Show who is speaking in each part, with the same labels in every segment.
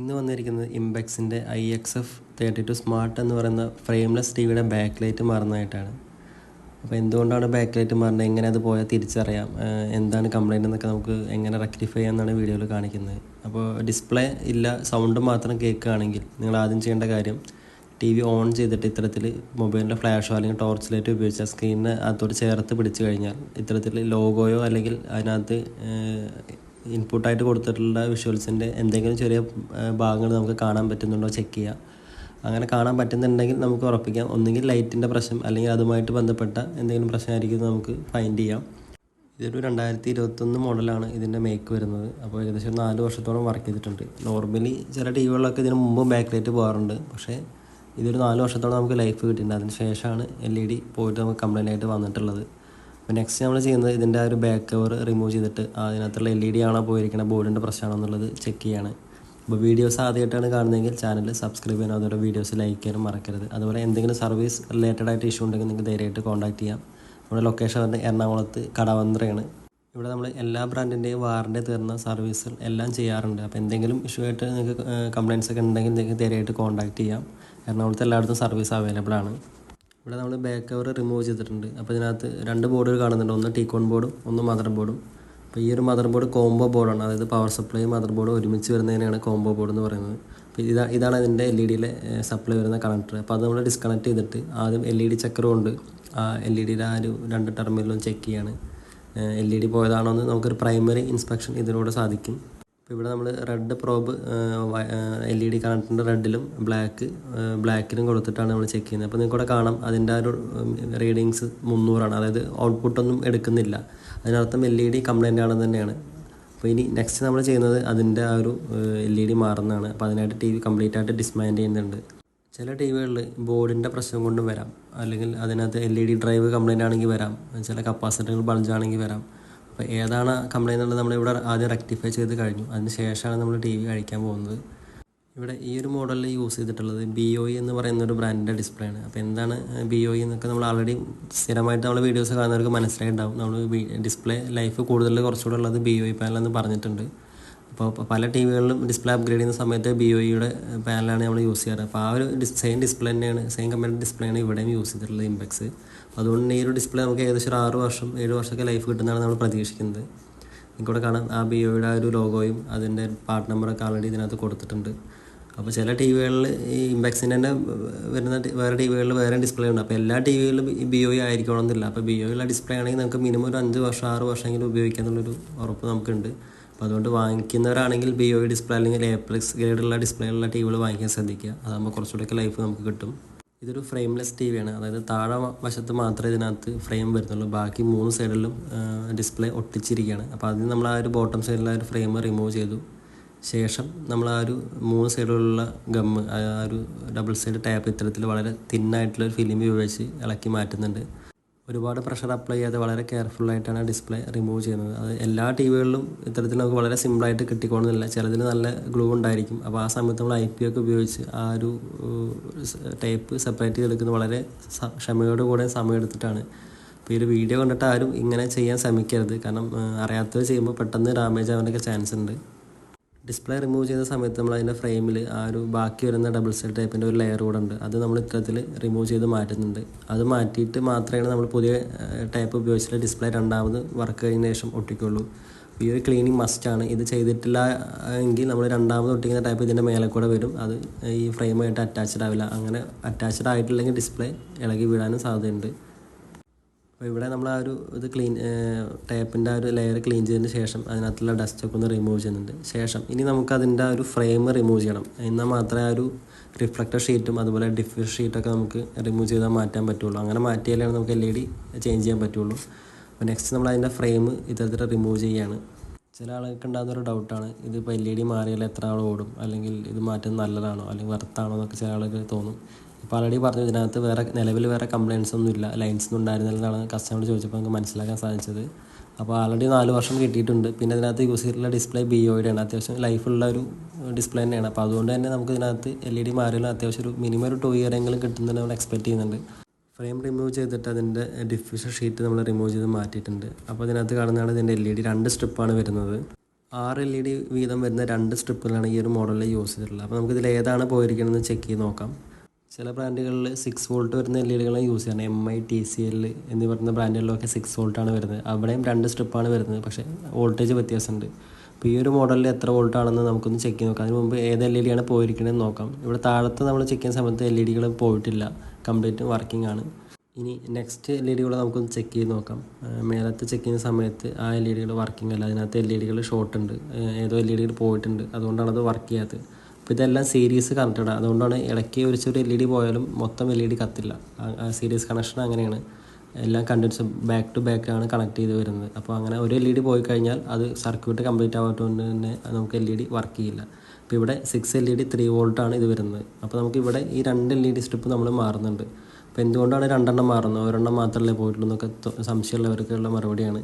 Speaker 1: ഇന്ന് വന്നിരിക്കുന്നത് ഇംബെക്സിന്റെ I X F thirty two smart എന്ന് പറയുന്ന ഫ്രെയിംലെസ് ടി വിയുടെ ബാക്ക് ലൈറ്റ് മാറുന്നതായിട്ടാണ്. അപ്പോൾ എന്തുകൊണ്ടാണ് ബാക്ക് ലൈറ്റ് മാറുന്നത്? എങ്ങനെ അത് പോയാൽ തിരിച്ചറിയാം? എന്താണ് കംപ്ലൈന്റ് എന്നൊക്കെ നമുക്ക് എങ്ങനെ റെക്ടിഫൈ ചെയ്യാമെന്നാണ് വീഡിയോയിൽ കാണിക്കുന്നത്. അപ്പോൾ ഡിസ്പ്ലേ ഇല്ല സൗണ്ട് മാത്രം കേൾക്കുകയാണെങ്കിൽ നിങ്ങൾ ആദ്യം ചെയ്യേണ്ട കാര്യം ടി വി ഓൺ ചെയ്തിട്ട് ഇത്തരത്തിൽ മൊബൈലിന്റെ ഫ്ലാഷോ അല്ലെങ്കിൽ ടോർച്ച് ലൈറ്റ് ഉപയോഗിച്ച സ്ക്രീനിന് അതോട് ചേർത്ത് പിടിച്ചു കഴിഞ്ഞാൽ ഇത്തരത്തിൽ ലോഗോയോ അല്ലെങ്കിൽ അതിനകത്ത് ഇൻപുട്ടായിട്ട് കൊടുത്തിട്ടുള്ള വിഷ്വൽസിന്റെ എന്തെങ്കിലും ചെറിയ ഭാഗങ്ങൾ നമുക്ക് കാണാൻ പറ്റുന്നുണ്ടോ ചെക്ക് ചെയ്യുക അങ്ങനെ കാണാൻ പറ്റുന്നുണ്ടെങ്കിൽ നമുക്ക് ഉറപ്പിക്കാം. ഒന്നുകിൽ ലൈറ്റിന്റെ പ്രശ്നം അല്ലെങ്കിൽ അതുമായിട്ട് ബന്ധപ്പെട്ട എന്തെങ്കിലും പ്രശ്നമായിരിക്കും നമുക്ക് ഫൈൻഡ് ചെയ്യാം. ഇതൊരു രണ്ടായിരത്തി ഇരുപത്തൊന്ന് മോഡലാണ് ഇതിന്റെ മേക്ക് വരുന്നത്. അപ്പോൾ ഏകദേശം നാല് വർഷത്തോളം വർക്ക് ചെയ്തിട്ടുണ്ട്. നോർമലി ചില ടി വികളിലൊക്കെ ഇതിന് മുമ്പ് ബാക്ക് ലൈറ്റ് പോകാറുണ്ട്. പക്ഷേ ഇതൊരു നാല് വർഷത്തോളം നമുക്ക് ലൈഫ് കിട്ടിയിട്ടുണ്ട്. അതിന് ശേഷമാണ് എൽ ഇ ഡി പോയിട്ട് നമുക്ക് കംപ്ലൈന്റ് ആയിട്ട് വന്നിട്ടുള്ളത്. അപ്പോൾ നെക്സ്റ്റ് നമ്മൾ ചെയ്യുന്നത് ഇതിന്റെ ആ ഒരു ബാക്ക് കവർ റിമൂവ് ചെയ്തിട്ട് അതിനകത്തുള്ള എൽ ഇ ഡി ആണോ പോയിരിക്കുന്ന ബോർഡിന്റെ പ്രശ്നമാണോ എന്നുള്ളത് ചെക്ക് ചെയ്യാണ്. അപ്പോൾ വീഡിയോസ് ആദ്യമായിട്ടാണ് കാണുന്നതെങ്കിൽ ചാനൽ സബ്സ്ക്രൈബ് ചെയ്യാനും അതുപോലെ വീഡിയോസ് ലൈക്ക് ചെയ്യാനും മറക്കരുത്. അതുപോലെ എന്തെങ്കിലും സർവീസ് റിലേറ്റഡ് ആയിട്ട് ഇഷ്യൂ ഉണ്ടെങ്കിൽ നിങ്ങൾക്ക് ധൈര്യമായിട്ട് കോൺടാക്ട് ചെയ്യാം. നമ്മുടെ ലൊക്കേഷൻ വരുന്നത് എറണാകുളത്ത് കടവന്ത്രയാണ്. ഇവിടെ നമ്മൾ എല്ലാ ബ്രാൻഡിന്റെയും വാറണ്ടി തീർന്ന സർവീസുകൾ എല്ലാം ചെയ്യാറുണ്ട്. അപ്പോൾ എന്തെങ്കിലും ഇഷ്യൂ ആയിട്ട് നിങ്ങൾക്ക് കംപ്ലയിൻസ് ഒക്കെ ഉണ്ടെങ്കിൽ നിങ്ങൾക്ക് ധൈര്യമായിട്ട് കോൺടാക്ട് ചെയ്യാം. എറണാകുളത്ത് എല്ലായിടത്തും സർവീസ് അവൈലബിൾ ആണ്. ഇവിടെ നമ്മൾ ബാക്ക് കവർ റിമൂവ് ചെയ്തിട്ടുണ്ട്. അപ്പോൾ ഇതിനകത്ത് രണ്ട് ബോർഡുകൾ കാണുന്നുണ്ട്. ഒന്ന് ടീക്കോൺ ബോർഡും ഒന്ന് മദർ ബോർഡും അപ്പോൾ ഈ ഒരു മദർ ബോർഡ് കോംബോ ബോർഡാണ് അതായത് പവർ സപ്ലൈ മദർ ബോർഡ് ഒരുമിച്ച് വരുന്നതിനാണ് കോംബോ ബോർഡ് എന്ന് പറയുന്നത്. അപ്പോൾ ഇതാ ഇതാണ് അതിന്റെ എൽ ഇ ഡിയിലെ സപ്ലൈ വരുന്ന കണക്ടർ അപ്പോൾ അത് നമ്മൾ ഡിസ്കണക്ട് ചെയ്തിട്ട് ആദ്യം എൽ ഇ ഡി ചക്കർ കൊണ്ട് ആ എൽ ഇ ഡിയുടെ ആ ഒരു രണ്ട് ടെർമിനലും ചെക്ക് ചെയ്യാണ്. എൽ ഇ ഡി പോയതാണോ എന്ന് നമുക്കൊരു പ്രൈമറി ഇൻസ്പെക്ഷൻ ഇതിലൂടെ സാധിക്കും. അപ്പോൾ ഇവിടെ നമ്മൾ red probe L E D കണക്ടറിന്റെ റെഡിലും ബ്ലാക്ക് ബ്ലാക്കിലും കൊടുത്തിട്ടാണ് നമ്മൾ ചെക്ക് ചെയ്യുന്നത്. അപ്പോൾ നിങ്ങൾക്ക് ഇവിടെ കാണാം അതിന്റെ ഒരു റീഡിങ്സ് മുന്നൂറാണ്. അതായത് ഔട്ട്പുട്ടൊന്നും എടുക്കുന്നില്ല. അതിനർത്ഥം എൽ ഇ ഡി കംപ്ലൈന്റ് ആണെന്ന് തന്നെയാണ്. അപ്പോൾ ഇനി നെക്സ്റ്റ് നമ്മൾ ചെയ്യുന്നത് അതിന്റെ ആ ഒരു എൽ ഇ ഡി മാറുന്നതാണ്. അപ്പോൾ അതിനായിട്ട് ടി വി കംപ്ലീറ്റ് ആയിട്ട് ഡിസ്മാൻഡ് ചെയ്യുന്നുണ്ട്. ചില ടി വികളിൽ ബോർഡിന്റെ പ്രശ്നം കൊണ്ടും വരാം. അല്ലെങ്കിൽ അതിനകത്ത് L E D drive complaint ആണെങ്കിൽ വരാം. ചില കപ്പാസിറ്ററുകൾ ബൾജാണെങ്കിൽ വരാം. അപ്പോൾ ഏതാണ് കംപ്ലൈന്റ് എന്നുള്ളത് നമ്മളിവിടെ ആദ്യം റെക്ടിഫൈ ചെയ്ത് കഴിഞ്ഞു. അതിന് ശേഷമാണ് നമ്മൾ ടി വി കഴിക്കാൻ പോകുന്നത്. ഇവിടെ ഈ ഒരു മോഡലിൽ യൂസ് ചെയ്തിട്ടുള്ളത് ബി ഒ ഇ എന്ന് പറയുന്ന ഒരു ബ്രാൻഡിന്റെ ഡിസ്പ്ലേ ആണ്. അപ്പോൾ എന്താണ് ബി ഒ ഇ എന്നൊക്കെ നമ്മൾ ആൾറെഡി സ്ഥിരമായിട്ട് നമ്മൾ വീഡിയോസ് കാണുന്നവർക്ക് മനസ്സിലായിട്ടുണ്ടാവും. നമ്മൾ ഡിസ്പ്ലേ ലൈഫ് കൂടുതൽ കുറച്ചുകൂടെ ഉള്ളത് ബി ഒ ഇ പാനലെന്ന് പറഞ്ഞിട്ടുണ്ട്. അപ്പോൾ പല ടി വികളിലും ഡിസ്പ്ലേ അപ്ഗ്രേഡ് ചെയ്യുന്ന സമയത്ത് ബി ഒ ഇയുടെ പാനലാണ് നമ്മൾ യൂസ് ചെയ്യാറ്. അപ്പോൾ ആ ഒരു സെയിം ഡിസ്പ്ലേ തന്നെയാണ് സെയിം കമ്പനിയുടെ ഡിസ്പ്ലേ ആണ് ഇവിടെയും യൂസ് ചെയ്തിട്ടുള്ളത് ഇമ്പെക്സ് അതുകൊണ്ട് ഈ ഒരു ഡിസ്പ്ലേ നമുക്ക് ഏകദേശം ഒരു ആറ് വർഷം ഏഴ് വർഷമൊക്കെ ലൈഫ് കിട്ടുന്നതാണ് നമ്മൾ പ്രതീക്ഷിക്കുന്നത്. നിങ്ങൾക്കിവിടെ കാണാം ആ ബി ഒയുടെ ആ ഒരു ലോഗോയും അതിന്റെ പാർട്ട് നമ്പറൊക്കെ ആൾറെഡി ഇതിനകത്ത് കൊടുത്തിട്ടുണ്ട്. അപ്പോൾ ചില ടി വികളിൽ ഈ ഇമ്പാക്സിന്റെ തന്നെ വരുന്ന വേറെ ടി വികളിൽ വേറെ ഡിസ്പ്ലേ ഉണ്ട്. അപ്പോൾ എല്ലാ ടി വികളിലും ഈ ബി ഒ ആയിരിക്കണമെന്നില്ല അപ്പോൾ ബി ഒയിലുള്ള ഡിസ്പ്ലേ ആണെങ്കിൽ നമുക്ക് മിനിമം ഒരു അഞ്ച് വർഷം ആറ് വർഷമെങ്കിലും ഉപയോഗിക്കാം എന്നുള്ളൊരു ഉറപ്പ് നമുക്കുണ്ട്. അപ്പോൾ അതുകൊണ്ട് വാങ്ങിക്കുന്നവരാണെങ്കിൽ ബി ഒ ഡിസ്പ്ലേ അല്ലെങ്കിൽ എ പ്ലസ് ഗ്രേഡുള്ള ഡിസ്പ്ലേ ഉള്ള ടി വികൾ വാങ്ങിക്കാൻ ശ്രദ്ധിക്കുക. അതാകുമ്പോൾ കുറച്ചുകൂടെയൊക്കെ ലൈഫ് നമുക്ക് കിട്ടും. ഇതൊരു ഫ്രെയിംലെസ് ടി വിയാണ് അതായത് താഴെ വശത്ത് മാത്രമേ ഇതിനകത്ത് ഫ്രെയിം വരുന്നുള്ളൂ. ബാക്കി മൂന്ന് സൈഡിലും ഡിസ്പ്ലേ ഒട്ടിച്ചിരിക്കുകയാണ് അപ്പോൾ അതിന് നമ്മൾ ആ ഒരു ബോട്ടം സൈഡിലെ ഒരു ഫ്രെയിം റിമൂവ് ചെയ്തു. ശേഷം നമ്മൾ ആ ഒരു മൂന്ന് സൈഡിലുള്ള ഗം ആ ഒരു ഡബിൾ സൈഡ് ടാപ്പ് ഇത്തരത്തിൽ വളരെ തിന്നായിട്ടുള്ള ഒരു ഫിലിം ഉപയോഗിച്ച് ഇളക്കി മാറ്റുന്നുണ്ട്. ഒരുപാട് പ്രഷർ അപ്ലൈ ചെയ്യാതെ വളരെ കെയർഫുള്ളായിട്ടാണ് ഡിസ്പ്ലേ റിമൂവ് ചെയ്യുന്നത്. അത് എല്ലാ ടി വികളിലും ഇത്തരത്തിൽ നമുക്ക് വളരെ സിമ്പിളായിട്ട് കിട്ടിക്കോണമെന്നില്ല ചിലതിന് നല്ല ഗ്ലൂ ഉണ്ടായിരിക്കും. അപ്പോൾ ആ സമയത്ത് നമ്മൾ ഐ പി ഒക്കെ ഉപയോഗിച്ച് ആ ഒരു ടേപ്പ് സെപ്പറേറ്റ് ചെയ്തെടുക്കുന്നത് വളരെ ക്ഷമയോട് കൂടെ സമയം എടുത്തിട്ടാണ്. അപ്പോൾ ഈ ഒരു വീഡിയോ കണ്ടിട്ട് ആരും ഇങ്ങനെ ചെയ്യാൻ ശ്രമിക്കരുത്. കാരണം അറിയാത്തത് ചെയ്യുമ്പോൾ പെട്ടെന്ന് ഡാമേജ് ആവാനൊക്കെ ചാൻസ് ഉണ്ട്. ഡിസ്പ്ലേ റിമൂവ് ചെയ്യുന്ന സമയത്ത് നമ്മൾ അതിന്റെ ഫ്രെയിമിൽ ആ ഒരു ബാക്കി വരുന്ന ഡബിൾ സൈഡ് ടൈപ്പിന്റെ ഒരു ലെയർ കൂടെ ഉണ്ട്. അത് നമ്മൾ ഇത്തരത്തിൽ റിമൂവ് ചെയ്ത് മാറ്റുന്നുണ്ട്. അത് മാറ്റിയിട്ട് മാത്രമേ നമ്മൾ പുതിയ ടൈപ്പ് ഉപയോഗിച്ചിട്ട് ഡിസ്പ്ലേ രണ്ടാമത് വർക്ക് കഴിഞ്ഞ ശേഷം ഒട്ടിക്കുള്ളൂ. ഈ ഒരു ക്ലീനിങ് മസ്റ്റ് ആണ്. ഇത് ചെയ്തിട്ടില്ല എങ്കിൽ നമ്മൾ രണ്ടാമത് ഒട്ടിക്കുന്ന ടൈപ്പ് ഇതിന്റെ മേലെ കൂടെ വരും. അത് ഈ ഫ്രെയിമായിട്ട് അറ്റാച്ച്ഡ് ആവില്ല. അങ്ങനെ അറ്റാച്ച്ഡ് ആയിട്ടില്ലെങ്കിൽ ഡിസ്പ്ലേ ഇളകി വീഴാനും സാധ്യതയുണ്ട്. അപ്പോൾ ഇവിടെ നമ്മൾ ആ ഒരു ഇത് ക്ലീൻ ടേപ്പിന്റെ ആ ഒരു ലെയർ ക്ലീൻ ചെയ്തതിന് ശേഷം അതിനകത്തുള്ള ഡസ്റ്റൊക്കെ ഒന്ന് റിമൂവ് ചെയ്യുന്നുണ്ട്. ശേഷം ഇനി നമുക്ക് അതിന്റെ ആ ഒരു ഫ്രെയിം റിമൂവ് ചെയ്യണം. എന്നാൽ മാത്രമേ ആ ഒരു റിഫ്ലക്ടർ ഷീറ്റും അതുപോലെ ഡിഫ്യൂസ് ഷീറ്റൊക്കെ നമുക്ക് റിമൂവ് ചെയ്താൽ മാറ്റാൻ പറ്റുള്ളൂ. അങ്ങനെ മാറ്റിയാലേ നമുക്ക് എൽ ഇ ഡി ചേഞ്ച് ചെയ്യാൻ പറ്റുള്ളൂ. അപ്പോൾ നെക്സ്റ്റ് നമ്മൾ അതിന്റെ ഫ്രെയിം ഇത്തരത്തിൽ റിമൂവ് ചെയ്യുകയാണ് ചില ആളുകൾക്ക് ഉണ്ടാകുന്ന ഒരു ഡൗട്ടാണ് ഇതിപ്പോൾ എൽ ഇ ഡി മാറിയാൽ എത്ര ആൾ ഓടും? അല്ലെങ്കിൽ ഇത് മാറ്റുന്നത് നല്ലതാണോ? അല്ലെങ്കിൽ വർത്താണോ എന്നൊക്കെ ചില ആളുകൾ തോന്നും. ഇപ്പോൾ ആൾറെഡി പറഞ്ഞു ഇതിനകത്ത് വേറെ നിലവിൽ വേറെ കംപ്ലയിൻസ് ഒന്നും ഇല്ല. ലൈൻസ് ഒന്നും ഉണ്ടായിരുന്നില്ലെന്നാണ് കസ്റ്റമർ ചോദിച്ചപ്പോൾ നമുക്ക് മനസ്സിലാക്കാൻ സാധിച്ചത്. അപ്പോൾ ആൾറെഡി നാല് വർഷം കിട്ടിയിട്ടുണ്ട്. പിന്നെ ഇതിനകത്ത് യൂസ് ചെയ്തിട്ടുള്ള ഡിസ്പ്ലേ ബി ഒയുടെ ആണ്. അത്യാവശ്യം ലൈഫുള്ള ഒരു ഡിസ്പ്ലേ തന്നെയാണ്. അപ്പോൾ അതുകൊണ്ട് തന്നെ നമുക്ക് ഇതിനകത്ത് എൽ ഇ ഡി മാറിയാലും അത്യാവശ്യം ഒരു മിനിമം ഒരു ടു ഇയറെങ്കിലും കിട്ടുന്നുണ്ട് നമ്മൾ എക്സ്പെക്ട് ചെയ്യുന്നുണ്ട്. ഫ്രെയിം റിമൂവ് ചെയ്തിട്ട് അതിന്റെ ഡിഫ്യൂസർ ഷീറ്റ് നമ്മൾ റിമൂവ് ചെയ്ത് മാറ്റിയിട്ടുണ്ട്. അപ്പോൾ അതിനകത്ത് കാണുന്നതാണ് ഇതിന്റെ എൽ ഇ ഡി രണ്ട് സ്ട്രിപ്പാണ് വരുന്നത്. ആറ് എൽ ഇ ഡി വീതം വരുന്ന രണ്ട് സ്ട്രിപ്പുകളാണ് ഈ ഒരു മോഡലിൽ യൂസ് ചെയ്തിട്ടുള്ളത്. അപ്പോൾ നമുക്കിതിൽ ഏതാണ് പോയിരിക്കണമെന്ന് ചെക്ക് ചെയ്ത് നോക്കാം. ചില ബ്രാൻഡുകളിൽ സിക്സ് വോൾട്ട് വരുന്ന എൽ ഇ ഡികളാണ് യൂസ് ചെയ്യുന്നത്. M I T C L എന്നീ പറയുന്ന ബ്രാൻഡുകളിലൊക്കെ സിക്സ് വോൾട്ടാണ് വരുന്നത്. അവിടെയും രണ്ട് സ്ട്രിപ്പാണ് വരുന്നത്. പക്ഷേ വോൾട്ടേജ് വ്യത്യാസമുണ്ട്. അപ്പോൾ ഈ ഒരു മോഡലിൽ എത്ര വോൾട്ടാണെന്ന് നമുക്കൊന്ന് ചെക്ക് ചെയ്ത് നോക്കാം. അതിന് മുമ്പ് ഏത് എൽ ഇ ഡിയാണ് പോയിരിക്കണമെന്ന് നോക്കാം. ഇവിടെ താഴത്ത് നമ്മൾ ചെക്ക് ചെയ്യുന്ന സമയത്ത് എൽ ഇ ഡികൾ പോയിട്ടില്ല. കംപ്ലീറ്റ് വർക്കിംഗ് ആണ്. ഇനി നെക്സ്റ്റ് എൽ ഇ ഡികൾ നമുക്കൊന്ന് ചെക്ക് ചെയ്ത് നോക്കാം. മേലത്തെ ചെക്ക് ചെയ്യുന്ന സമയത്ത് ആ എൽ ഇ ഡികൾ വർക്കിംഗ് അല്ല. അതിനകത്ത് എൽ ഇ ഡികൾ ഷോർട്ട് ഉണ്ട്. ഏതോ എൽ ഇ ഡികൾ പോയിട്ടുണ്ട്. അതുകൊണ്ടാണ് അത് വർക്ക് ചെയ്യാത്തത്. അപ്പോൾ ഇതെല്ലാം സീരീസ് കണക്റ്റഡ് ആണ്. അതുകൊണ്ടാണ് ഇടയ്ക്ക് ഒരു ചെറിയ എൽ ഇ ഡി പോയാലും മൊത്തം എൽ ഇ ഡി കത്തില്ല. സീരീസ് കണക്ഷൻ അങ്ങനെയാണ്. എല്ലാം കണ്ടിന്യൂസ് ബാക്ക് ടു ബാക്ക് ആണ് കണക്ട് ചെയ്ത് വരുന്നത്. അപ്പോൾ അങ്ങനെ ഒരു എൽ ഇ ഡി പോയി കഴിഞ്ഞാൽ അത് സർക്യൂട്ട് കംപ്ലീറ്റ് ആവാത്തതുകൊണ്ട് തന്നെ നമുക്ക് എൽ ഇ ഡി വർക്ക് ചെയ്യില്ല. അപ്പോൾ ഇവിടെ six L E D three വോൾട്ടാണ് ഇത് വരുന്നത്. അപ്പോൾ നമുക്ക് ഇവിടെ ഈ രണ്ട് എൽ ഇ ഡി സ്ട്രിപ്പ് നമ്മൾ മാറുന്നുണ്ട്. അപ്പോൾ എന്തുകൊണ്ടാണ് രണ്ടെണ്ണം മാറുന്നത്? ഒരെണ്ണം മാത്രമല്ലേ പോയിട്ടുള്ളൂ എന്നൊക്കെ സംശയമുള്ളവർക്കുള്ള മറുപടിയാണ്.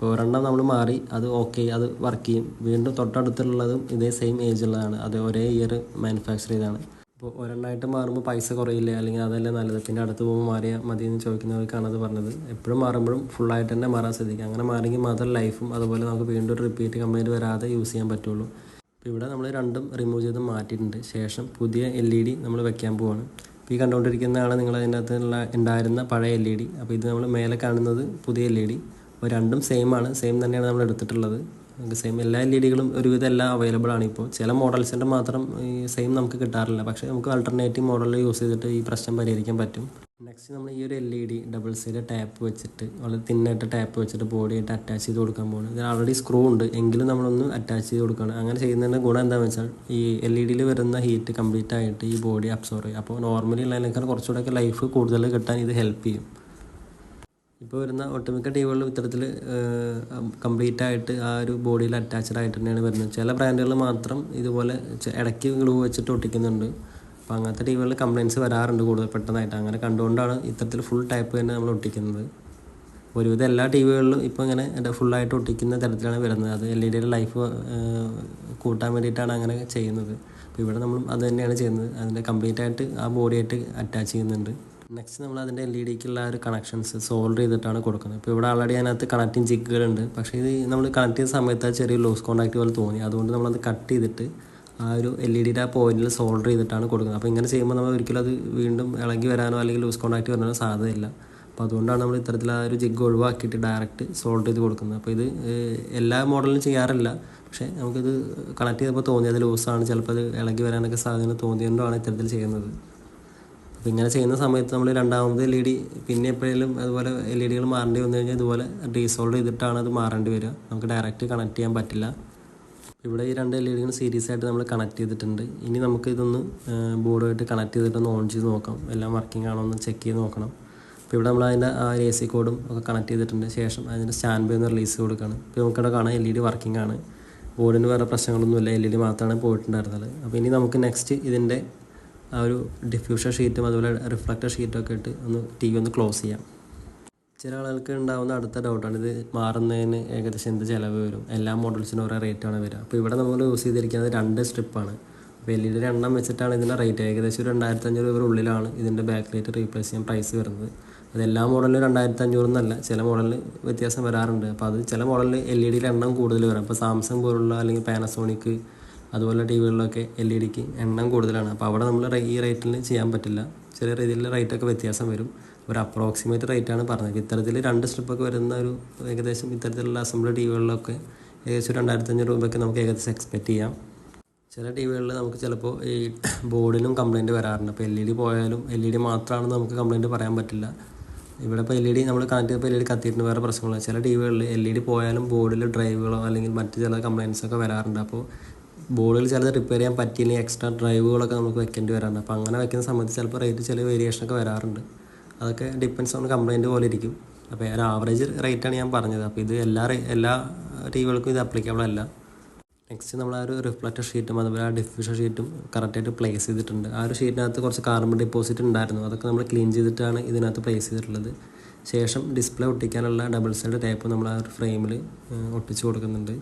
Speaker 1: ഇപ്പോൾ ഒരെണ്ണം നമ്മൾ മാറി അത് ഓക്കെ അത് വർക്ക് ചെയ്യും. വീണ്ടും തൊട്ടടുത്തുള്ളതും ഇതേ സെയിം ഏജ് ഉള്ളതാണ്. അത് ഒരേ ഇയർ മാനുഫാക്ചർ ചെയ്തതാണ്. ഇപ്പോൾ ഒരെണ്ണമായിട്ട് മാറുമ്പോൾ പൈസ കുറയില്ല? അല്ലെങ്കിൽ അതല്ലേ നല്ലത്? പിന്നെ അടുത്ത് പോകുമ്പോൾ മാറിയാൽ മതി എന്ന് ചോദിക്കുന്നവർക്കാണ് അത് പറഞ്ഞത്. എപ്പോഴും മാറുമ്പോഴും ഫുള്ളായിട്ട് തന്നെ മാറാൻ ശ്രദ്ധിക്കുക. അങ്ങനെ മാറിയെങ്കിൽ മാത്രം ലൈഫും അതുപോലെ നമുക്ക് വീണ്ടും ഒരു റിപ്പീറ്റ് കമ്പനി വരാതെ യൂസ് ചെയ്യാൻ പറ്റുള്ളൂ. അപ്പോൾ ഇവിടെ നമ്മൾ രണ്ടും റിമൂവ് ചെയ്ത് മാറ്റിയിട്ടുണ്ട്. ശേഷം പുതിയ എൽ ഇ ഡി നമ്മൾ വെക്കാൻ പോവാണ്. ഇപ്പോൾ ഈ കണ്ടുകൊണ്ടിരിക്കുന്നതാണ് നിങ്ങൾ അതിന്റെ അകത്തുള്ള ഉണ്ടായിരുന്ന പഴയ എൽ ഇ ഡി അപ്പോൾ ഇത് നമ്മൾ മേലെ കാണുന്നത് പുതിയ എൽ ഇ ഡി അപ്പോൾ രണ്ടും സെയിം ആണ്. സെയിം തന്നെയാണ് നമ്മൾ എടുത്തിട്ടുള്ളത്. നമുക്ക് സെയിം എല്ലാ എൽ ഇ ഡികളും ഒരുവിധം എല്ലാം അവൈലബിൾ ആണ് ഇപ്പോൾ. ചില മോഡൽസിന്റെ മാത്രം ഈ സെയിം നമുക്ക് കിട്ടാറില്ല. പക്ഷേ നമുക്ക് ആൾട്ടർനേറ്റീവ് മോഡൽ യൂസ് ചെയ്തിട്ട് ഈ പ്രശ്നം പരിഹരിക്കാൻ പറ്റും. നെക്സ്റ്റ് നമ്മൾ ഈ ഒരു L E D double side tap വെച്ചിട്ട് വളരെ തിന്നായിട്ട് ടാപ്പ് വെച്ചിട്ട് ബോഡിയായിട്ട് അറ്റാച്ച് ചെയ്ത് കൊടുക്കാൻ പോകുന്നത് ഇതിൽ ആൾറെഡി സ്ക്രൂ ഉണ്ട്. എങ്കിലും നമ്മളൊന്ന് അറ്റാച്ച് ചെയ്ത് കൊടുക്കണം. അങ്ങനെ ചെയ്യുന്നതിന്റെ ഗുണം എന്താണെന്ന് വെച്ചാൽ ഈ എൽ ഇ ഡിയിൽ വരുന്ന ഹീറ്റ് കംപ്ലീറ്റ് ആയിട്ട് ഈ ബോഡി അബ്സോർവ് ചെയ്യും. അപ്പോൾ നോർമലി ഉള്ളതിനേക്കാൾ കുറച്ചുകൂടെയൊക്കെ ലൈഫ് കൂടുതൽ കിട്ടാൻ ഇത് ഹെൽപ്പ് ചെയ്യും. ഇപ്പോൾ വരുന്ന ഒട്ടുമിക്ക ടീമുകളിലും ഇത്തരത്തിൽ കംപ്ലീറ്റ് ആയിട്ട് ആ ഒരു ബോഡിയിൽ അറ്റാച്ച്ഡ് ആയിട്ട് തന്നെയാണ് വരുന്നത്. ചില ബ്രാൻഡുകൾ മാത്രം ഇതുപോലെ ഇടയ്ക്ക് ഗ്ലൂ വെച്ചിട്ട് ഒട്ടിക്കുന്നുണ്ട്. അപ്പോൾ അങ്ങനത്തെ ടീമുകളിൽ കംപ്ലയിൻസ് വരാറുണ്ട് കൂടുതൽ പെട്ടെന്നായിട്ട്. അങ്ങനെ കണ്ടുകൊണ്ടാണ് ഇത്തരത്തിൽ ഫുൾ ടൈപ്പ് തന്നെ നമ്മൾ ഒട്ടിക്കുന്നത്. ഒരുവിധം എല്ലാ ടീമുകളിലും ഇപ്പോൾ ഇങ്ങനെ ഫുള്ളായിട്ട് ഒട്ടിക്കുന്ന തരത്തിലാണ് വരുന്നത്. അത് എൽ ഇ ഡിയുടെ ലൈഫ് കൂട്ടാൻ വേണ്ടിയിട്ടാണ് അങ്ങനെ ചെയ്യുന്നത്. അപ്പോൾ ഇവിടെ നമ്മൾ അത് തന്നെയാണ് ചെയ്യുന്നത്. അതിന്റെ കംപ്ലീറ്റ് ആയിട്ട് ആ ബോഡിയായിട്ട് അറ്റാച്ച് ചെയ്യുന്നുണ്ട്. നെക്സ്റ്റ് നമ്മൾ അതിന്റെ എൽ ഇ ഡിക്കുള്ള ഒരു കണക്ഷൻസ് സോൾവ് ചെയ്തിട്ടാണ് കൊടുക്കുന്നത്. ഇപ്പോൾ ഇവിടെ ആൾറെഡി അതിനകത്ത് കണക്റ്റിംഗ് ഉണ്ട് പക്ഷേ ഇത് നമ്മൾ കണക്ട് ചെയ്യുന്ന സമയത്ത് ആ ചെറിയ ലൂസ് കോൺടാക്റ്റ് പോലെ തോന്നി. അതുകൊണ്ട് നമ്മളത് കട്ട് ചെയ്തിട്ട് ആ ഒരു എൽ ഇ ഡിയുടെ ആ പോയിന്റിൽ സോൾഡർ ചെയ്തിട്ടാണ് കൊടുക്കുന്നത്. അപ്പോൾ ഇങ്ങനെ ചെയ്യുമ്പോൾ നമ്മൾ ഒരിക്കലും അത് വീണ്ടും ഇളകി വരാനോ അല്ലെങ്കിൽ ലൂസ് കോൺടാക്റ്റ് വരാനോ സാധ്യതയില്ല. അപ്പോൾ അതുകൊണ്ടാണ് നമ്മൾ ഇത്തരത്തിൽ ആ ഒരു ജിഗ് ഒഴിവാക്കിയിട്ട് ഡയറക്റ്റ് സോൾഡ് ചെയ്ത് കൊടുക്കുന്നത്. അപ്പോൾ ഇത് എല്ലാ മോഡലിലും ചെയ്യാറില്ല. പക്ഷേ നമുക്കിത് കണക്ട് ചെയ്തപ്പോൾ തോന്നിയത് ലൂസാണ് ചിലപ്പോൾ അത് ഇളകി വരാനൊക്കെ സാധ്യത തോന്നിയതുകൊണ്ടാണ് ഇത്തരത്തിൽ ചെയ്യുന്നത്. അപ്പോൾ ഇങ്ങനെ ചെയ്യുന്ന സമയത്ത് നമ്മൾ രണ്ടാമത് എൽ ഇ ഡി പിന്നെ എപ്പോഴേലും അതുപോലെ എൽ ഇ ഡികൾ മാറേണ്ടി വന്നു കഴിഞ്ഞാൽ ഇതുപോലെ ഡീസോൾഡ് ചെയ്തിട്ടാണ് അത് മാറേണ്ടി വരിക. നമുക്ക് ഡയറക്റ്റ് കണക്ട് ചെയ്യാൻ പറ്റില്ല. ഇവിടെ ഈ രണ്ട് എൽ ഇ ഡികൾ സീരീസ് ആയിട്ട് നമ്മൾ കണക്ട് ചെയ്തിട്ടുണ്ട്. ഇനി നമുക്ക് ഇതൊന്ന് ബോർഡുമായിട്ട് കണക്ട് ചെയ്തിട്ടൊന്ന് ഓൺ ചെയ്ത് നോക്കാം. എല്ലാം വർക്കിംഗ് ആണോ എന്ന് ചെക്ക് ചെയ്ത് നോക്കണം. അപ്പോൾ ഇവിടെ നമ്മൾ അതിന്റെ ആ എ സി കോഡും ഒക്കെ കണക്ട് ചെയ്തിട്ടുണ്ട്. ശേഷം അതിന്റെ സ്റ്റാൻഡ് ബൈ ഒന്ന് റിലീസ് കൊടുക്കുകയാണ് ഇപ്പോൾ നമുക്കിവിടെ കാണാം എൽ ഇ ഡി വർക്കിംഗ് ആണ്. ബോർഡിന് വേറെ പ്രശ്നങ്ങളൊന്നുമില്ല. എൽ ഇ ഡി മാത്രമാണ് പോയിട്ടുണ്ടായിരുന്നത്. അപ്പോൾ ഇനി നമുക്ക് നെക്സ്റ്റ് ഇതിന്റെ ആ ഒരു ഡിഫ്യൂഷൻ ഷീറ്റും അതുപോലെ റിഫ്ലക്ടർ ഷീറ്റും ഒക്കെ ഇട്ട് ഒന്ന് ടി വി ഒന്ന് ക്ലോസ് ചെയ്യാം. ചില ആളുകൾക്ക് ഉണ്ടാകുന്ന അടുത്ത ഡൗട്ടാണ് ഇത് മാറുന്നതിന് ഏകദേശം എന്ത് ചിലവ് വരും? എല്ലാ മോഡൽസിനും ഓരോ റേറ്റാണ് വരിക. അപ്പോൾ ഇവിടെ നമ്മൾ യൂസ് ചെയ്തിരിക്കുന്നത് രണ്ട് സ്ട്രിപ്പാണ് അപ്പോൾ എൽ ഇ ഡി എണ്ണം വെച്ചിട്ടാണ് ഇതിന്റെ റേറ്റ് ഏകദേശം ഒരു രണ്ടായിരത്തി അഞ്ഞൂറ് രൂപ ഉള്ളിലാണ് ഇതിന്റെ ബാക്ക് ലൈറ്റ് റീപ്ലേസ് ചെയ്യാൻ പ്രൈസ് വരുന്നത്. അത് എല്ലാ മോഡലിലും രണ്ടായിരത്തി അഞ്ഞൂറെന്നല്ല ചില മോഡലിൽ വ്യത്യാസം വരാറുണ്ട്. അപ്പോൾ അത് ചില മോഡലിൽ എൽ ഇ ഡിയിൽ എണ്ണം കൂടുതൽ വരും. അപ്പോൾ സാംസങ് പോലുള്ള അല്ലെങ്കിൽ പാനസോണിക് അതുപോലെ ടി വികളിലൊക്കെ എൽ ഇ ഡിക്ക് എണ്ണം കൂടുതലാണ്. അപ്പോൾ അവിടെ നമ്മൾ ഈ റേറ്റിൽ ചെയ്യാൻ പറ്റില്ല. ചെറിയ രീതിയിൽ റേറ്റൊക്കെ വ്യത്യാസം വരും. ഒരു അപ്രോക്സിമേറ്റ് റേറ്റാണ് പറഞ്ഞത്. ഇത്തരത്തിൽ രണ്ട് സ്ട്രിപ്പൊക്കെ വരുന്ന ഒരു ഏകദേശം ഇത്തരത്തിലുള്ള അസംബ്ലി ടി വികളിലൊക്കെ ഏകദേശം രണ്ടായിരത്തി അഞ്ഞൂറ് രൂപയ്ക്ക് നമുക്ക് ഏകദേശം എക്സ്പെക്റ്റ് ചെയ്യാം. ചില ടി വികളിൽ നമുക്ക് ചിലപ്പോൾ ഈ ബോർഡിനും കംപ്ലയിന്റ് വരാറുണ്ട്. അപ്പോൾ എൽ ഇ ഡി പോയാലും എൽ ഇ ഡി മാത്രമാണെന്ന് നമുക്ക് കംപ്ലയിന്റ് പറയാൻ പറ്റില്ല. ഇവിടെ ഇപ്പോൾ എൽ ഇ ഡി നമ്മൾ കണക്ട് ചെയ്തപ്പോൾ എൽ ഇ ഡി കത്തിയിട്ടുണ്ട്. വേറെ പ്രശ്നങ്ങളാണ് ചില ടി വികളിൽ എൽ ഇ ഡി പോയാലും ബോർഡിൽ ഡ്രൈവുകളോ അല്ലെങ്കിൽ മറ്റ് ചില കംപ്ലയിൻസൊക്കെ വരാറുണ്ട്. അപ്പോൾ ബോർഡിൽ ചിലത് റിപ്പയർ ചെയ്യാൻ പറ്റിയില്ലെങ്കിൽ എക്സ്ട്രാ ഡ്രൈവുകളൊക്കെ നമുക്ക് വെക്കേണ്ടി വരാറുണ്ട്. അപ്പോൾ അങ്ങനെ വെക്കുന്ന സംബന്ധിച്ച് ചിലപ്പോൾ റേറ്റ് ചില വേരിയേഷനൊക്കെ വരാറുണ്ട്. അതൊക്കെ ഡിപ്പെൻസ് ഓൺ കംപ്ലൈന്റ് പോലെ ഇരിക്കും. അപ്പോൾ ഒരു ആവറേജ് റേറ്റാണ് ഞാൻ പറഞ്ഞത്. അപ്പോൾ ഇത് എല്ലാ എല്ലാ ടി വികൾക്കും ഇത് അപ്ലിക്കബിൾ അല്ല. നെക്സ്റ്റ് നമ്മൾ ആ ഒരു റിഫ്ലക്റ്റർ ഷീറ്റും അതുപോലെ ആ ഡിഫ്യൂഷൻ ഷീറ്റും കറക്റ്റായിട്ട് പ്ലേസ് ചെയ്തിട്ടുണ്ട്. ആ ഒരു ഷീറ്റിനകത്ത് കുറച്ച് കാർബൺ ഡെപ്പോസിറ്റ് ഉണ്ടായിരുന്നു. അതൊക്കെ നമ്മൾ ക്ലീൻ ചെയ്തിട്ടാണ് ഇതിനകത്ത് പ്ലേസ് ചെയ്തിട്ടുള്ളത്. ശേഷം ഡിസ്പ്ലേ ഒട്ടിക്കാനുള്ള ഡബിൾ സൈഡ് ടേപ്പ് നമ്മൾ ആ ഒരു ഫ്രെയിമിൽ ഒട്ടിച്ച് കൊടുക്കുന്നുണ്ട്.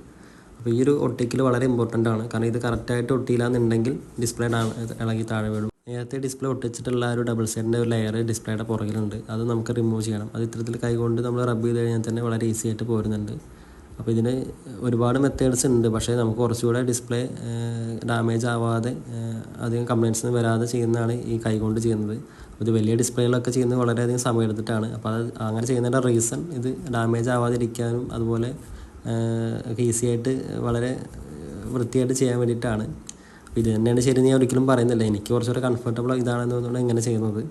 Speaker 1: അപ്പോൾ ഈ ഒരു ഒട്ടിക്കൽ വളരെ ഇമ്പോർട്ടന്റ് ആണ്. കാരണം ഇത് കറക്റ്റായിട്ട് ഒട്ടിയില്ല എന്നുണ്ടെങ്കിൽ ഡിസ്പ്ലേ ഇളകി താഴെ വീഴും. നേരത്തെ ഡിസ്പ്ലേ ഒട്ടിച്ചിട്ടുള്ള ഒരു ഡബിൾ സൈഡിന്റെ ഒരു ലെയർ ഡിസ്പ്ലേയുടെ പുറകിലുണ്ട്. അത് നമുക്ക് റിമൂവ് ചെയ്യണം. അത് ഇത്തരത്തിൽ കൈകൊണ്ട് നമ്മൾ റബ്ബ് ചെയ്ത് കഴിഞ്ഞാൽ തന്നെ വളരെ ഈസി ആയിട്ട് പോരുന്നുണ്ട്. അപ്പോൾ ഇതിന് ഒരുപാട് മെത്തേഡ്സ് ഉണ്ട്. പക്ഷേ നമുക്ക് കുറച്ചുകൂടെ ഡിസ്പ്ലേ ഡാമേജ് ആവാതെ അധികം അധികം കംപ്ലയിൻസ് വരാതെ ചെയ്യുന്നതാണ് ഈ കൈകൊണ്ട് ചെയ്യുന്നത്. അപ്പോൾ ഇത് വലിയ ഡിസ്പ്ലേകളൊക്കെ ചെയ്യുന്നത് വളരെയധികം സമയമെടുത്തിട്ടാണ്. അപ്പോൾ അത് അങ്ങനെ ചെയ്യുന്നതിന്റെ റീസൺ ഇത് ഡാമേജ് ആവാതിരിക്കാനും അതുപോലെ ഈസി ആയിട്ട് വളരെ വൃത്തിയായിട്ട് ചെയ്യാൻ വേണ്ടിയിട്ടാണ്. അപ്പോൾ ഇത് തന്നെയാണ് ശരി ഞാൻ ഒരിക്കലും പറയുന്നില്ല. എനിക്ക് കുറച്ചുകൂടെ കംഫർട്ടബിൾ ഇതാണെന്ന് തോന്നുന്നു ഇങ്ങനെ ചെയ്യുന്നത്.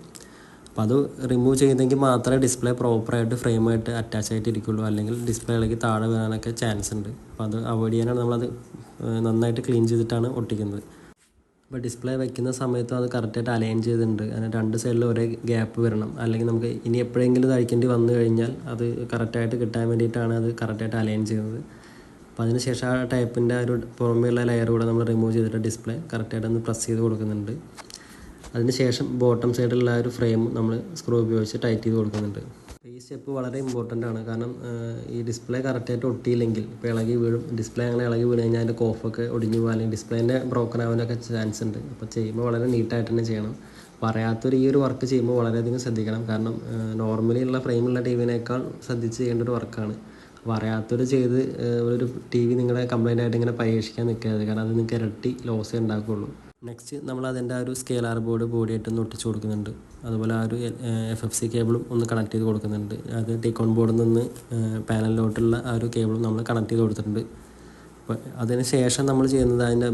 Speaker 1: അപ്പോൾ അത് റിമൂവ് ചെയ്തെങ്കിൽ മാത്രമേ ഡിസ്പ്ലേ പ്രോപ്പറായിട്ട് ഫ്രെയിമായിട്ട് അറ്റാച്ച് ആയിട്ട് ഇരിക്കുള്ളൂ അല്ലെങ്കിൽ ഡിസ്പ്ലേയിലേക്ക് താഴെ വീഴാനൊക്കെ ചാൻസ് ഉണ്ട്. അപ്പോൾ അത് അവോയ്ഡ് ചെയ്യാനാണ് നമ്മളത് നന്നായിട്ട് ക്ലീൻ ചെയ്തിട്ടാണ് ഒട്ടിക്കുന്നത്. അപ്പോൾ ഡിസ്പ്ലേ വയ്ക്കുന്ന സമയത്തും അത് കറക്റ്റായിട്ട് അലൈൻ ചെയ്തിട്ടുണ്ട്. അങ്ങനെ രണ്ട് സൈഡിൽ ഒരേ ഗ്യാപ്പ് വരണം. അല്ലെങ്കിൽ നമുക്ക് ഇനി എപ്പോഴെങ്കിലും കഴിക്കേണ്ടി വന്നു കഴിഞ്ഞാൽ അത് കറക്റ്റായിട്ട് കിട്ടാൻ വേണ്ടിയിട്ടാണ് അത് കറക്റ്റായിട്ട് അലൈൻ ചെയ്യുന്നത്. അപ്പോൾ അതിന് ശേഷം ആ ടൈപ്പിന്റെ ആ ഒരു പുറമേയുള്ള ലെയർ കൂടെ നമ്മൾ റിമൂവ് ചെയ്തിട്ട് ഡിസ്പ്ലേ കറക്റ്റായിട്ട് ഒന്ന് പ്രസ് ചെയ്ത് കൊടുക്കുന്നുണ്ട്. അതിന് ശേഷം ബോട്ടം സൈഡിലുള്ള ആ ഒരു ഫ്രെയിം നമ്മൾ സ്ക്രൂ ഉപയോഗിച്ച് ടൈറ്റ് ചെയ്ത് കൊടുക്കുന്നുണ്ട്. ഈ സ്റ്റെപ്പ് വളരെ ഇമ്പോർട്ടന്റ് ആണ്. കാരണം ഈ ഡിസ്പ്ലേ കറക്റ്റായിട്ട് ഒട്ടിയില്ലെങ്കിൽ ഇപ്പോൾ ഇളകി വീഴും ഡിസ്പ്ലേ അങ്ങനെ ഇളകി വീണ് കഴിഞ്ഞാൽ അതിന്റെ കോഫൊക്കെ ഒടിഞ്ഞു പോകാൻ അല്ലെങ്കിൽ ഡിസ്പ്ലേന്റെ ബ്രോക്കൺ ആവാനൊക്കെ ചാൻസ് ഉണ്ട്. അപ്പോൾ ചെയ്യുമ്പോൾ വളരെ നീറ്റായിട്ട് തന്നെ ചെയ്യണം. പറയാത്തൊരു ഈ ഒരു വർക്ക് ചെയ്യുമ്പോൾ വളരെയധികം ശ്രദ്ധിക്കണം. കാരണം നോർമലി ഉള്ള ഫ്രെയിമുള്ള ടി വിനേക്കാൾ ശ്രദ്ധിച്ച് ചെയ്യേണ്ട ഒരു വർക്കാണ് പറയാത്തൊരു ചെയ്ത് ഒരു ടി വി നിങ്ങളുടെ കംപ്ലൈന്റ് ആയിട്ട് ഇങ്ങനെ പരീക്ഷിക്കാൻ നിൽക്കരുത്. കാരണം അത് നിങ്ങൾക്ക് ഇരട്ടി ലോസേ ഉണ്ടാക്കുകയുള്ളൂ നെക്സ്റ്റ് നമ്മൾ അതിന്റെ ആ ഒരു സ്കെയിലാർ ബോർഡ് ബോഡിയായിട്ട് ഒന്ന് ഒട്ടിച്ച് കൊടുക്കുന്നുണ്ട്. അതുപോലെ ആ ഒരു എഫ് എഫ് സി കേബിളും ഒന്ന് കണക്ട് ചെയ്ത് കൊടുക്കുന്നുണ്ട്. അത് ടേക്കോൺ ബോർഡിൽ നിന്ന് പാനലിലോട്ടുള്ള ആ ഒരു കേബിളും നമ്മൾ കണക്ട് ചെയ്ത് കൊടുത്തിട്ടുണ്ട്. അപ്പോൾ അതിന് ശേഷം നമ്മൾ ചെയ്യുന്നത് അതിന്റെ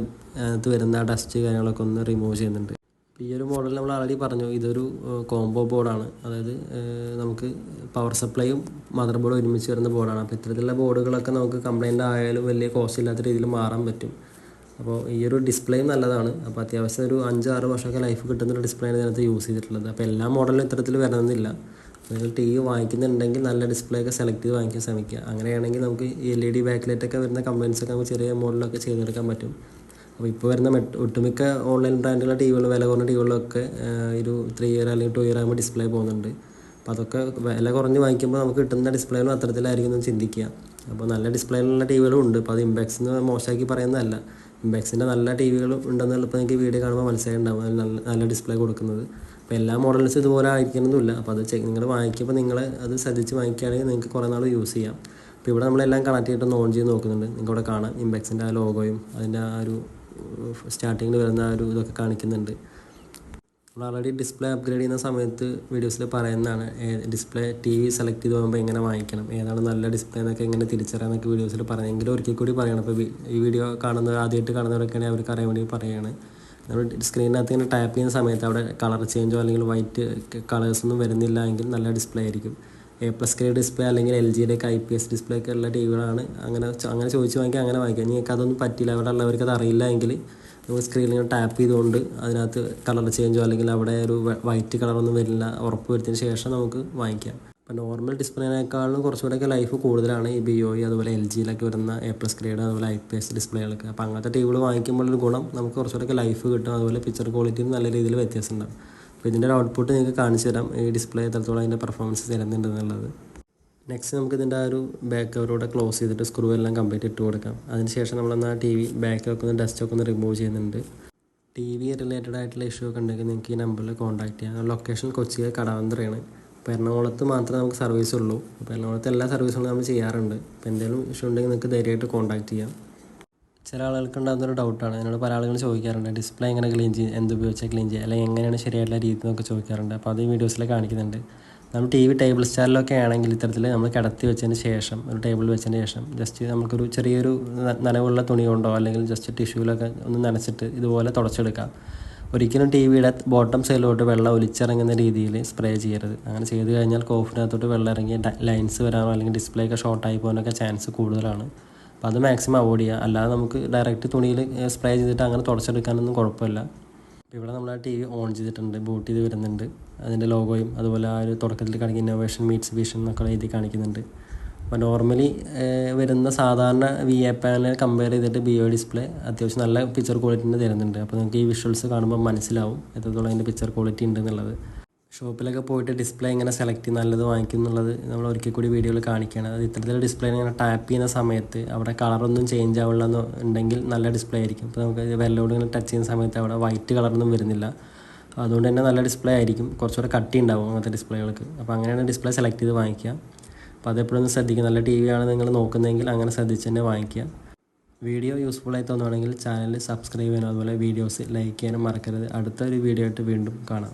Speaker 1: അകത്ത് വരുന്ന ഡസ്റ്റ് കാര്യങ്ങളൊക്കെ ഒന്ന് റിമൂവ് ചെയ്യുന്നുണ്ട്. ഈ ഒരു മോഡൽ നമ്മൾ ആൾറെഡി പറഞ്ഞു ഇതൊരു കോംബോ ബോർഡാണ് അതായത് നമുക്ക് പവർ സപ്ലൈയും മദർ ബോർഡും ഒരുമിച്ച് വരുന്ന ബോർഡാണ് അപ്പോൾ ഇത്തരത്തിലുള്ള ബോർഡുകളൊക്കെ നമുക്ക് കംപ്ലൈന്റ് ആയാലും വലിയ കോസ്റ്റ് ഇല്ലാത്ത രീതിയിൽ മാറാൻ പറ്റും. അപ്പോൾ ഈ ഒരു ഡിസ്പ്ലേയും നല്ലതാണ്. അപ്പോൾ അത്യാവശ്യം ഒരു അഞ്ച് ആറ് വർഷമൊക്കെ ലൈഫ് കിട്ടുന്ന ഒരു ഡിസ്പ്ലേയാണ് ഇതിനകത്ത് യൂസ് ചെയ്തിട്ടുള്ളത്. അപ്പോൾ എല്ലാ മോഡലും ഇത്തരത്തിൽ വരണമെന്നില്ല. നിങ്ങൾ ടി വി വാങ്ങിക്കുന്നുണ്ടെങ്കിൽ നല്ല ഡിസ്പ്ലേ ഒക്കെ സെലക്ട് ചെയ്ത് വാങ്ങിക്കാൻ ശ്രമിക്കുക. അങ്ങനെയാണെങ്കിൽ നമുക്ക് എൽ ഇ ഡി ഒക്കെ വരുന്ന കമ്പനീസൊക്കെ നമുക്ക് ചെറിയ മോഡലൊക്കെ ചെയ്തെടുക്കാൻ പറ്റും. അപ്പോൾ ഇപ്പോൾ വരുന്ന ഒട്ടുമിക്ക ഓൺലൈൻ ബ്രാൻഡുള്ള ടി വികൾ വില കുറഞ്ഞ ടി വികളൊക്കെ ഒരു ത്രീ ഇയർ അല്ലെങ്കിൽ ടു ഇയർ ആകുമ്പോൾ ഡിസ്പ്ലേ പോകുന്നുണ്ട്. അപ്പോൾ അതൊക്കെ വില കുറഞ്ഞ് വാങ്ങിക്കുമ്പോൾ നമുക്ക് കിട്ടുന്ന ഡിസ്പ്ലേകളും അത്തരത്തിലായിരിക്കും എന്ന് ചിന്തിക്കുക. അപ്പോൾ നല്ല ഡിസ്പ്ലേയിലുള്ള ടി വികളും ഉണ്ട്. അപ്പോൾ അത് ഇമ്പാക്സ് എന്ന് മോശമാക്കി പറയുന്നതല്ല. ഇമ്പാക്സിന്റെ നല്ല ടി വികൾ ഉണ്ടെന്നുള്ള ഇപ്പോൾ നിങ്ങൾക്ക് വീഡിയോ കാണുമ്പോൾ മനസ്സിലായിട്ടുണ്ടാവും. നല്ല നല്ല ഡിസ്പ്ലേ കൊടുക്കുന്നത്. അപ്പോൾ എല്ലാ മോഡൽസും ഇതുപോലെ ആയിരിക്കണമെന്നില്ല അപ്പോൾ അത് നിങ്ങൾ വാങ്ങിക്കുമ്പോൾ നിങ്ങൾ അത് ശ്രദ്ധിച്ച് വാങ്ങിക്കുകയാണെങ്കിൽ നിങ്ങൾക്ക് കുറേ നാൾ യൂസ് ചെയ്യാം. അപ്പോൾ ഇവിടെ നമ്മളെല്ലാം കണക്ട് ചെയ്തിട്ട് ഓൺ ചെയ്ത് നോക്കുന്നുണ്ട്. നിങ്ങൾക്ക് ഇവിടെ കാണാം. ഇമ്പാക്സിന്റെ ആ ലോഗോയും അതിന്റെ ആ ഒരു സ്റ്റാർട്ടിങ്ങിൽ വരുന്ന ആ ഒരു ഇതൊക്കെ കാണിക്കുന്നുണ്ട്. നമ്മൾ ഓൾറെഡി ഡിസ്പ്ലേ അപ്ഗ്രേഡ് ചെയ്യുന്ന സമയത്ത് വീഡിയോസിൽ പറയുന്നതാണ് ഡിസ്പ്ലേ ടി വി സെലക്ട് ചെയ്ത് പോകുമ്പോൾ എങ്ങനെ വാങ്ങിക്കണം. ഏതാണ് നല്ല ഡിസ്പ്ലേ എന്നൊക്കെ എങ്ങനെ തിരിച്ചറിയാമെന്നൊക്കെ വീഡിയോസിൽ പറയുന്നെങ്കിലും ഒരിക്കൽ കൂടി പറയണം. അപ്പോൾ ഈ വീഡിയോ കാണുന്നവർ ആദ്യമായിട്ട് കാണുന്നവരൊക്കെയാണെങ്കിൽ അവർക്ക് അറിയാൻ വേണ്ടി പറയുകയാണ് നമ്മൾ സ്ക്രീനിനകത്ത് ഇങ്ങനെ ടാപ്പ് ചെയ്യുന്ന സമയത്ത് അവിടെ കളർ ചേഞ്ചോ അല്ലെങ്കിൽ വൈറ്റ് കളേഴ്സ് ഒന്നും വരുന്നില്ല എങ്കിൽ നല്ല ഡിസ്പ്ലേ ആയിരിക്കും. എ പ്ലസ് ഗ്രേഡ് ഡിസ്പ്ലേ അല്ലെങ്കിൽ എൽ ജിയുടെ ഒക്കെ ഐ പി എസ് ഡിസ്പ്ലേ ഒക്കെ ഉള്ള ടി വികളാണ് അങ്ങനെ അങ്ങനെ ചോദിച്ച് വാങ്ങിക്കുക അങ്ങനെ വാങ്ങിക്കുക. നിങ്ങൾക്ക് അതൊന്നും പറ്റില്ല അവിടെ ഉള്ളവർക്ക് അത് അറിയില്ല എങ്കിൽ നമുക്ക് സ്ക്രീനിൽ ടാപ്പ് ചെയ്തുകൊണ്ട് അതിനകത്ത് കളർ ചേഞ്ചോ അല്ലെങ്കിൽ അവിടെ ഒരു വൈറ്റ് കളറൊന്നും വരില്ല ഉറപ്പ് വരുത്തിയതിന് ശേഷം നമുക്ക് വാങ്ങിക്കാം. അപ്പോൾ നോർമൽ ഡിസ്പ്ലേനേക്കാളും കുറച്ചുകൂടെയൊക്കെ ലൈഫ് കൂടുതലാണ്. ഈ ബി ഒ ഇ അതുപോലെ എൽ ജിയിലൊക്കെ വരുന്ന എ പ്ലസ് ഗ്രേഡ് അതുപോലെ ഐ പി എസ് ഡിസ്പ്ലേകളൊക്കെ അപ്പോൾ അങ്ങനത്തെ ടേബിൾ വാങ്ങിക്കുമ്പോൾ ഒരു ഗുണം നമുക്ക് കുറച്ചുകൂടെയൊക്കെ ലൈഫ് കിട്ടും. അതുപോലെ പിക്ചർ ക്വാളിറ്റിയും നല്ല രീതിയിൽ വ്യത്യാസം ഉണ്ടാവും അപ്പോൾ ഇതിന്റെ ഒരു ഔട്ട്പുട്ട് നിങ്ങൾക്ക് കാണിച്ചു തരാം. ഈ ഡിസ്പ്ലേ എത്രത്തോളം അതിന്റെ പെർഫോമൻസ് തരുന്നുണ്ട് എന്നുള്ളത്. നെക്സ്റ്റ് നമുക്ക് ഇതിന്റെ ആ ഒരു ബാക്ക് കവറോടെ ക്ലോസ് ചെയ്തിട്ട് സ്ക്രൂ എല്ലാം കംപ്ലീറ്റ് ഇട്ട് കൊടുക്കാം. അതിനുശേഷം നമ്മളെന്നാൽ ടി വി ബാക്കൊക്കെ ഒന്ന് ഡസ്റ്റൊക്കെ ഒന്ന് റിമൂവ് ചെയ്യുന്നുണ്ട്. ടി വി റിലേറ്റഡ് ആയിട്ടുള്ള ഇഷ്യൂ ഒക്കെ ഉണ്ടെങ്കിൽ നിങ്ങൾക്ക് ഈ നമ്പറിൽ കോൺടാക്ട് ചെയ്യാം. ലൊക്കേഷൻ കൊച്ചി കടവന്ത്രയാണ്. അപ്പോൾ എറണാകുളത്ത് മാത്രമേ നമുക്ക് സർവീസ് ഉള്ളൂ. അപ്പോൾ എറണാകുളത്ത് എല്ലാ സർവീസുകളും നമ്മൾ ചെയ്യാറുണ്ട്. അപ്പോൾ എന്തെങ്കിലും ഇഷ്യൂ ഉണ്ടെങ്കിൽ നിങ്ങൾക്ക് ധൈര്യമായിട്ട് കോൺടാക്ട് ചെയ്യാം. ചില ആളുകൾക്ക് ഉണ്ടാകുന്ന ഒരു ഡൗട്ടാണ് എന്നോട് പല ആളുകൾ ചോദിക്കാറുണ്ട്. ഡിസ്പ്ലേ എങ്ങനെ ക്ലീൻ ചെയ്യും എന്ത് ഉപയോഗിച്ചാൽ ക്ലീൻ ചെയ്യുക അല്ലെങ്കിൽ എങ്ങനെയാണ് ശരിയായിട്ടുള്ള രീതി എന്നൊക്കെ ചോദിക്കാറുണ്ട്. അപ്പോൾ അത് ഈ വീഡിയോസിൽ കാണിക്കുന്നുണ്ട്. നമ്മൾ ടി വി ടേബിൾ സ്റ്റാറിലൊക്കെ ആണെങ്കിൽ ഇത്തരത്തിൽ നമ്മൾ കിടത്തി വെച്ചതിന് ശേഷം ഒരു ടേബിൾ വെച്ചതിന് ശേഷം ജസ്റ്റ് നമുക്കൊരു ചെറിയൊരു നനവുള്ള തുണി കൊണ്ടോ അല്ലെങ്കിൽ ജസ്റ്റ് ടിഷ്യൂലൊക്കെ ഒന്ന് നനച്ചിട്ട് ഇതുപോലെ തുടച്ചെടുക്കാം. ഒരിക്കലും ടി വിയുടെ ബോട്ടം സൈഡിലോട്ട് വെള്ളം ഒലിച്ചിറങ്ങുന്ന രീതിയിൽ സ്പ്രേ ചെയ്യരുത്. അങ്ങനെ ചെയ്ത് കഴിഞ്ഞാൽ കോഫിനകത്തോട്ട് വെള്ളം ഇറങ്ങി ലൈൻസ് വരാനോ അല്ലെങ്കിൽ ഡിസ്പ്ലേ ഒക്കെ ഷോർട്ടായി പോകാനൊക്കെ ചാൻസ് കൂടുതലാണ്. അപ്പോൾ അത് മാക്സിമം അവോയ്ഡ് ചെയ്യുക. അല്ലാതെ നമുക്ക് ഡയറക്റ്റ് തുണിയിൽ സ്പ്രേ ചെയ്തിട്ട് അങ്ങനെ തുടച്ചെടുക്കാനൊന്നും കുഴപ്പമില്ല. അപ്പോൾ ഇവിടെ നമ്മൾ ആ ടി വി ഓൺ ചെയ്തിട്ടുണ്ട് ബൂട്ട് ചെയ്ത് വരുന്നുണ്ട്. അതിന്റെ ലോഗോയും അതുപോലെ ആ ഒരു തുടക്കത്തിൽ കാണിക്കുന്ന ഇന്നോവേഷൻ മീറ്റ്സ് വിഷൻ എന്നൊക്കെ എഴുതി കാണിക്കുന്നുണ്ട്. അപ്പോൾ നോർമലി വരുന്ന സാധാരണ വി എ പാനൽ കമ്പയർ ചെയ്തിട്ട് ബി ഒ ഡിസ്പ്ലേ അത്യാവശ്യം നല്ല പിക്ചർ ക്വാളിറ്റി തരുന്നുണ്ട്. അപ്പോൾ നിങ്ങൾക്ക് ഈ വിഷ്വൽസ് കാണുമ്പോൾ മനസ്സിലാവും എത്രത്തോളം അതിന്റെ പിക്ചർ ക്വാളിറ്റി ഉണ്ട് എന്നുള്ളത് ഷോപ്പിലൊക്കെ പോയിട്ട് ഡിസ്പ്ലേ എങ്ങനെ സെലക്ട് ചെയ്ത് നല്ലത് വാങ്ങിക്കും എന്നുള്ളത് നമ്മൾ ഒരിക്കൽ കൂടി വീഡിയോയിൽ കാണിക്കുകയാണ്. അത് ഇത്തരത്തിലുള്ള ഡിസ്പ്ലേ ഇങ്ങനെ ടാപ്പ് ചെയ്യുന്ന സമയത്ത് അവിടെ കളറൊന്നും ചേഞ്ച് ആവില്ല എന്ന് ഉണ്ടെങ്കിൽ നല്ല ഡിസ്പ്ലേ ആയിരിക്കും. ഇപ്പോൾ നമുക്ക് വെല്ലോട് ഇങ്ങനെ ടച്ച് ചെയ്യുന്ന സമയത്ത് അവിടെ വൈറ്റ് കളറൊന്നും വരുന്നില്ല. അതുകൊണ്ട് തന്നെ നല്ല ഡിസ്പ്ലേ ആയിരിക്കും. കുറച്ചുകൂടെ കട്ടി ഉണ്ടാവും അങ്ങനത്തെ ഡിസ്പ്ലേകൾക്ക്. അപ്പോൾ അങ്ങനെയാണ് ഡിസ്പ്ലേ സെലക്ട് ചെയ്ത് വാങ്ങിക്കുക. അപ്പോൾ അതെപ്പോഴും ഒന്ന് ശ്രദ്ധിക്കുക. നല്ല ടി വി ആണ് നിങ്ങൾ നോക്കുന്നതെങ്കിൽ അങ്ങനെ ശ്രദ്ധിച്ച് തന്നെ വാങ്ങിക്കുക. വീഡിയോ യൂസ്ഫുൾ ആയി തോന്നുകയാണെങ്കിൽ ചാനൽ സബ്സ്ക്രൈബ് ചെയ്യാനും അതുപോലെ വീഡിയോസ് ലൈക്ക് ചെയ്യാനും മറക്കരുത്. അടുത്തൊരു വീഡിയോ ആയിട്ട് വീണ്ടും കാണാം.